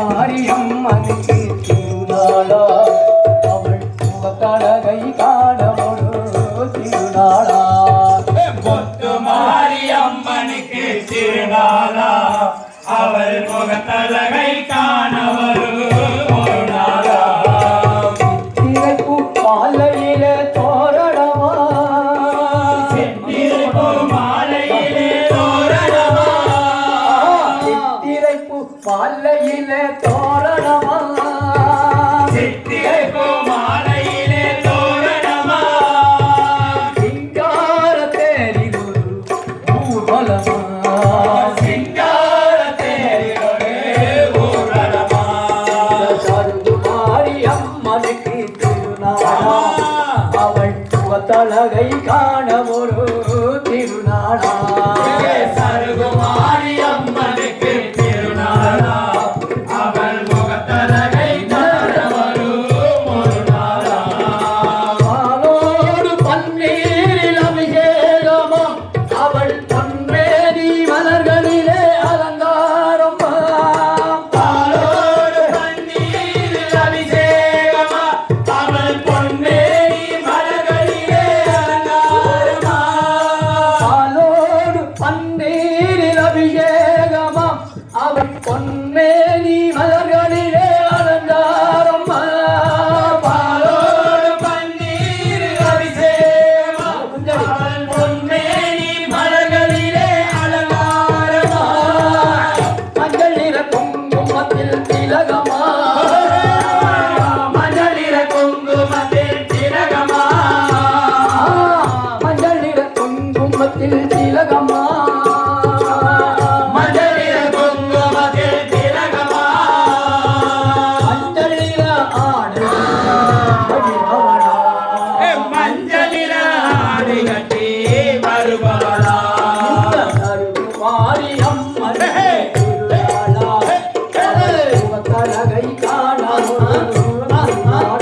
மாரியம்மனுக்கு திரைப்பு மாலையில காண ஒரு நாளா.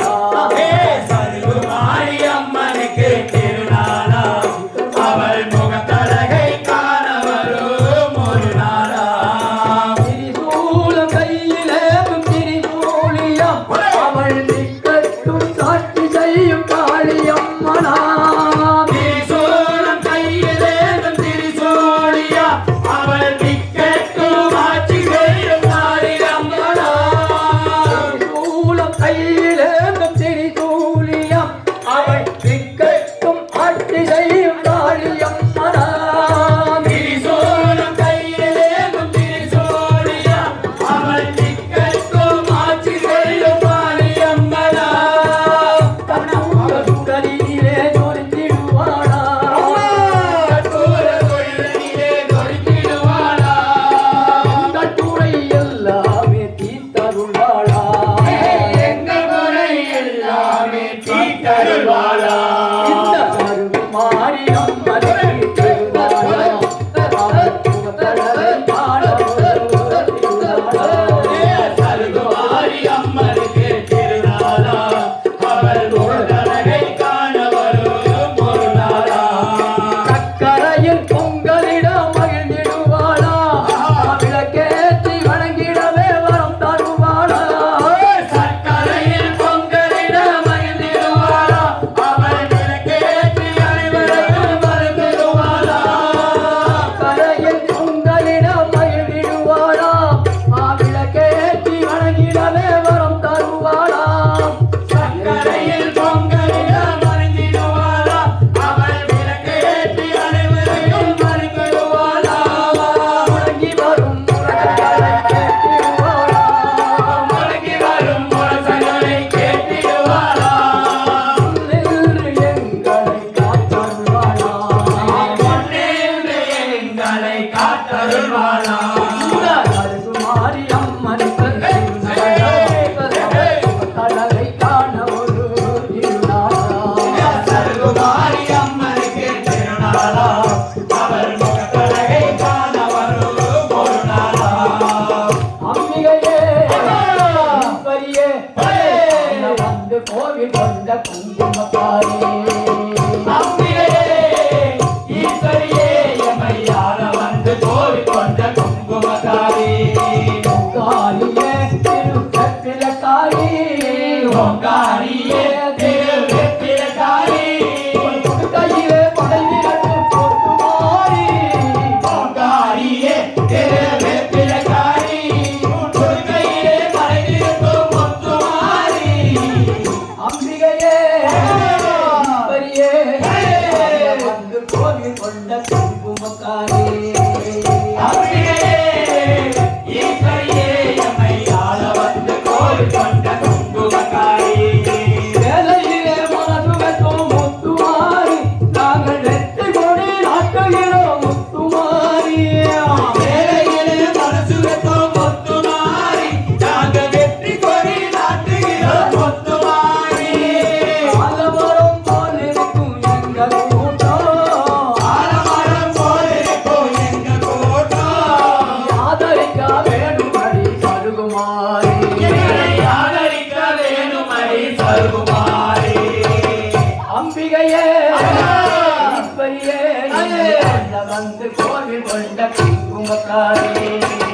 હોંકારીએ ಕಾಯೇ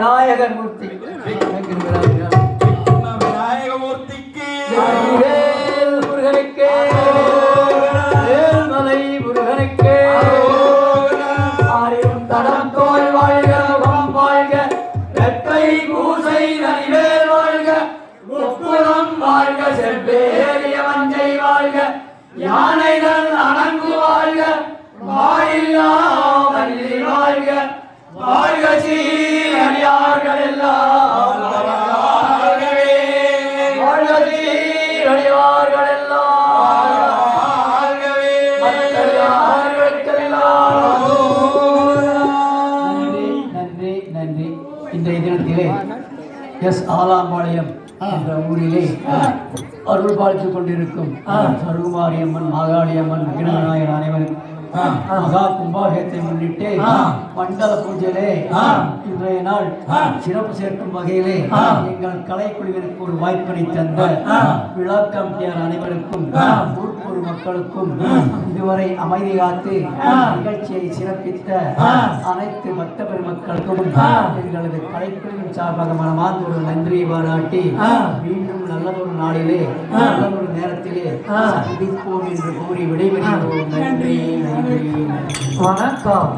விநாயகர் மூர்த்தி எஸ் ஆலாம்பாளையம் என்ற ஊரிலே அருள் பாலித்து கொண்டிருக்கும் சருகுமாரியம்மன் மாகாளியம்மன் விக்னநாயகர் அனைவரும் மகா கும்பாபியத்தை முன்னிட்டு மண்டல பூஜையிலே இன்றைய நாள் சிறப்பு சேர்க்கும் வகையிலே எங்கள் கலைக்குழுவிற்கு ஒரு வாய்ப்பினை தந்த விழா கமிட்டியார் அனைவருக்கும் அனைத்து மக்களுக்கும் இதுவரை அமைதி காத்து நிகழ்ச்சியை சிறப்பித்த அனைத்து மற்ற பெருமக்களுக்கும் எங்களது கலைக்குழுவின் சார்பாக மனமார்ந்த ஒரு நன்றியை பாராட்டி மீண்டும் நல்லதொரு நாளிலே நல்லதொரு நேரத்திலே சந்திப்போம் என்று கூறி விடைபெறுகிறோம். நன்றி நன்றி. வணக்கம்.